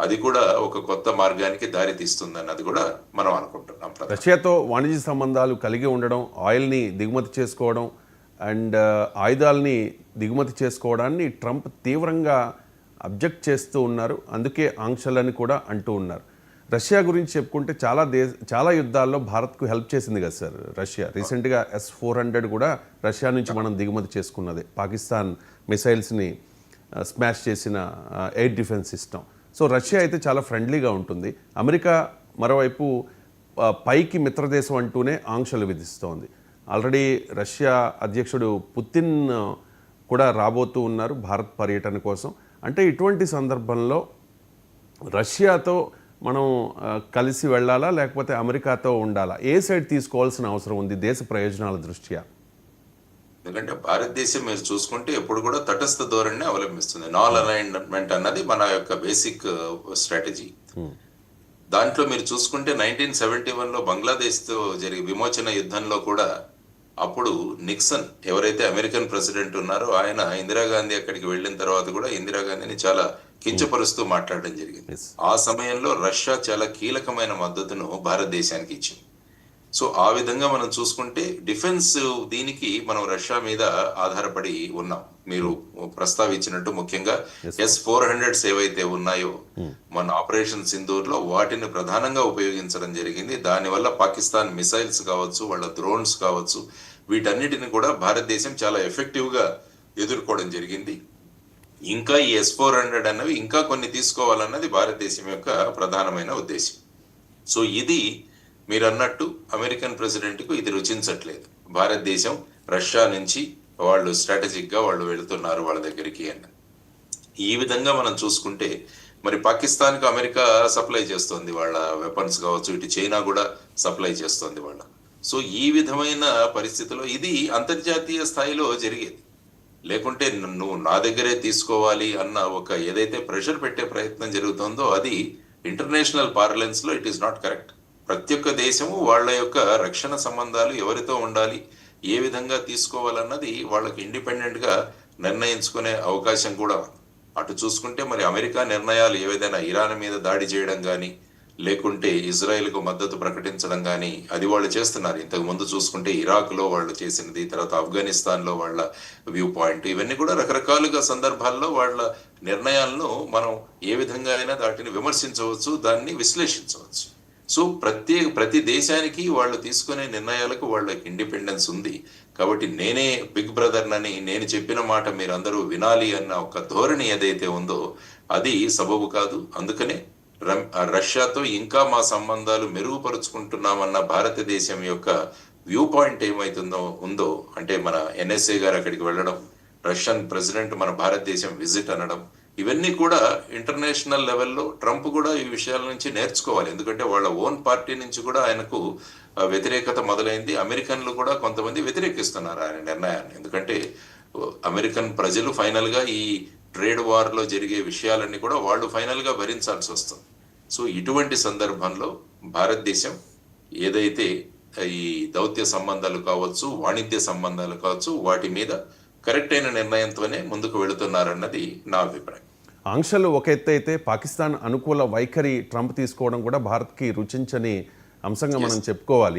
అది కూడా ఒక కొత్త మార్గానికి దారి తీస్తుందన్నది కూడా మనం అనుకుంటున్నాం రష్యాతో వాణిజ్య సంబంధాలు కలిగి ఉండడం ఆయిల్ని దిగుమతి చేసుకోవడం అండ్ ఆయుధాలని దిగుమతి చేసుకోవడాన్ని ట్రంప్ తీవ్రంగా అబ్జెక్ట్ చేస్తూ ఉన్నారు. అందుకే ఆంక్షలని కూడా అంటూ ఉన్నారు. రష్యా గురించి చెప్పుకుంటే చాలా దేశ చాలా యుద్ధాల్లో భారత్కు హెల్ప్ చేసింది కదా సార్ రష్యా. రీసెంట్గా ఎస్ ఫోర్ హండ్రెడ్ కూడా రష్యా నుంచి మనం దిగుమతి చేసుకున్నది. పాకిస్తాన్ మిసైల్స్ని స్మాష్ చేసిన air defence system. So Russia అయితే చాలా ఫ్రెండ్లీగా ఉంటుంది. అమెరికా మరోవైపు పైకి మిత్రదేశం అంటూనే ఆంక్షలు విధిస్తోంది. ఆల్రెడీ రష్యా అధ్యక్షుడు పుతిన్ కూడా రాబోతూ ఉన్నారు భారత్ పర్యటన కోసం. అంటే ఇటువంటి సందర్భంలో రష్యాతో మనం కలిసి వెళ్ళాలా లేకపోతే అమెరికాతో ఉండాలా? ఏ సైడ్ తీసుకోవాల్సిన అవసరం ఉంది దేశ ప్రయోజనాల దృష్ట్యా? ఎందుకంటే భారతదేశం మీరు చూసుకుంటే ఎప్పుడు కూడా తటస్థ ధోరణిని అవలంబిస్తుంది. నాన్ అలైన్మెంట్ అన్నది మన యొక్క బేసిక్ స్ట్రాటజీ దాంట్లో మీరు చూసుకుంటే నైన్టీన్ సెవెంటీ వన్లో బంగ్లాదేశ్తో జరిగే విమోచన యుద్ధంలో కూడా అప్పుడు నిక్సన్ ఎవరైతే అమెరికన్ ప్రెసిడెంట్ ఉన్నారో ఆయన ఇందిరాగాంధీ అక్కడికి వెళ్ళిన తర్వాత కూడా ఇందిరాగాంధీని చాలా కించపరుస్తూ మాట్లాడడం జరిగింది. ఆ సమయంలో రష్యా చాలా కీలకమైన మద్దతును భారతదేశానికి ఇచ్చింది. సో ఆ విధంగా మనం చూసుకుంటే డిఫెన్స్ దీనికి మనం రష్యా మీద ఆధారపడి ఉన్నాం. మీరు ప్రస్తావించినట్టు ముఖ్యంగా ఎస్ ఫోర్ హండ్రెడ్స్ ఏవైతే ఉన్నాయో మన ఆపరేషన్ సింధూర్లో వాటిని ప్రధానంగా ఉపయోగించడం జరిగింది. దానివల్ల పాకిస్తాన్ మిసైల్స్ కావచ్చు వాళ్ళ డ్రోన్స్ కావచ్చు వీటన్నిటిని కూడా భారతదేశం చాలా ఎఫెక్టివ్గా ఎదుర్కోవడం జరిగింది. ఇంకా ఈ ఎస్ ఫోర్ హండ్రెడ్ అన్నవి ఇంకా కొన్ని తీసుకోవాలన్నది భారతదేశం యొక్క ప్రధానమైన ఉద్దేశం. సో ఇది మీరు అన్నట్టు అమెరికన్ ప్రెసిడెంట్కు ఇది రుచించట్లేదు. భారతదేశం రష్యా నుంచి వాళ్ళు స్ట్రాటజిక్గా వాళ్ళు వెళుతున్నారు వాళ్ళ దగ్గరికి అని. ఈ విధంగా మనం చూసుకుంటే మరి పాకిస్తాన్కు అమెరికా సప్లై చేస్తోంది వాళ్ళ వెపన్స్ కావచ్చు ఇటు చైనా కూడా సప్లై చేస్తోంది వాళ్ళ. సో ఈ విధమైన పరిస్థితిలో ఇది అంతర్జాతీయ స్థాయిలో జరిగేది. లేకుంటే నువ్వు నా దగ్గరే తీసుకోవాలి అన్న ఒక ఏదైతే ప్రెషర్ పెట్టే ప్రయత్నం జరుగుతుందో అది ఇంటర్నేషనల్ పార్లెన్స్లో ఇట్ ఈస్ నాట్ కరెక్ట్. ప్రతి ఒక్క దేశము వాళ్ళ యొక్క రక్షణ సంబంధాలు ఎవరితో ఉండాలి ఏ విధంగా తీసుకోవాలన్నది వాళ్ళకి ఇండిపెండెంట్గా నిర్ణయించుకునే అవకాశం కూడా అటు చూసుకుంటే మరి అమెరికా నిర్ణయాలు ఏదైనా ఇరాన్ మీద దాడి చేయడం కానీ లేకుంటే ఇజ్రాయెల్కు మద్దతు ప్రకటించడం కానీ అది వాళ్ళు చేస్తున్నారు. ఇంతకు ముందు చూసుకుంటే ఇరాక్లో వాళ్ళు చేసినది తర్వాత ఆఫ్ఘనిస్తాన్లో వాళ్ళ వ్యూ పాయింట్ ఇవన్నీ కూడా రకరకాలుగా సందర్భాల్లో వాళ్ళ నిర్ణయాలను మనం ఏ విధంగా అయినా వాటిని విమర్శించవచ్చు దాన్ని విశ్లేషించవచ్చు. సో ప్రత్యేక ప్రతి దేశానికి వాళ్ళు తీసుకునే నిర్ణయాలకు వాళ్ళకి ఇండిపెండెన్స్ ఉంది. కాబట్టి నేనే బిగ్ బ్రదర్నని నేను చెప్పిన మాట మీరందరూ వినాలి అన్న ఒక ధోరణి ఏదైతే ఉందో అది సబబు కాదు. అందుకనే రష్యాతో ఇంకా మా సంబంధాలు మెరుగుపరుచుకుంటున్నామన్న భారతదేశం యొక్క వ్యూ పాయింట్ ఏమైతుందో ఉందో అంటే మన ఎన్ఎస్ఏ గారు అక్కడికి వెళ్ళడం రష్యన్ ప్రెసిడెంట్ మన భారతదేశం విజిట్ అనడం ఇవన్నీ కూడా ఇంటర్నేషనల్ లెవెల్లో ట్రంప్ కూడా ఈ విషయాల నుంచి నేర్చుకోవాలి. ఎందుకంటే వాళ్ళ ఓన్ పార్టీ నుంచి కూడా ఆయనకు వ్యతిరేకత మొదలైంది. అమెరికన్లు కూడా కొంతమంది వ్యతిరేకిస్తున్నారు ఆయన నిర్ణయాన్ని. ఎందుకంటే అమెరికన్ ప్రజలు ఫైనల్గా ఈ ట్రేడ్ వార్లో జరిగే విషయాలన్నీ కూడా వాళ్ళు ఫైనల్గా భరించాల్సి వస్తుంది. సో ఇటువంటి సందర్భంలో భారతదేశం ఏదైతే ఈ దౌత్య సంబంధాలు కావచ్చు వాణిజ్య సంబంధాలు కావచ్చు వాటి మీద కరెక్ట్ అయిన నిర్ణయంతోనే ముందుకు వెళుతున్నారన్నది నా అభిప్రాయం. ఆంక్షలు ఒక ఎత్తు అయితే పాకిస్తాన్ అనుకూల వైఖరి ట్రంప్ తీసుకోవడం కూడా భారత్కి రుచించని అంశంగా మనం చెప్పుకోవాలి.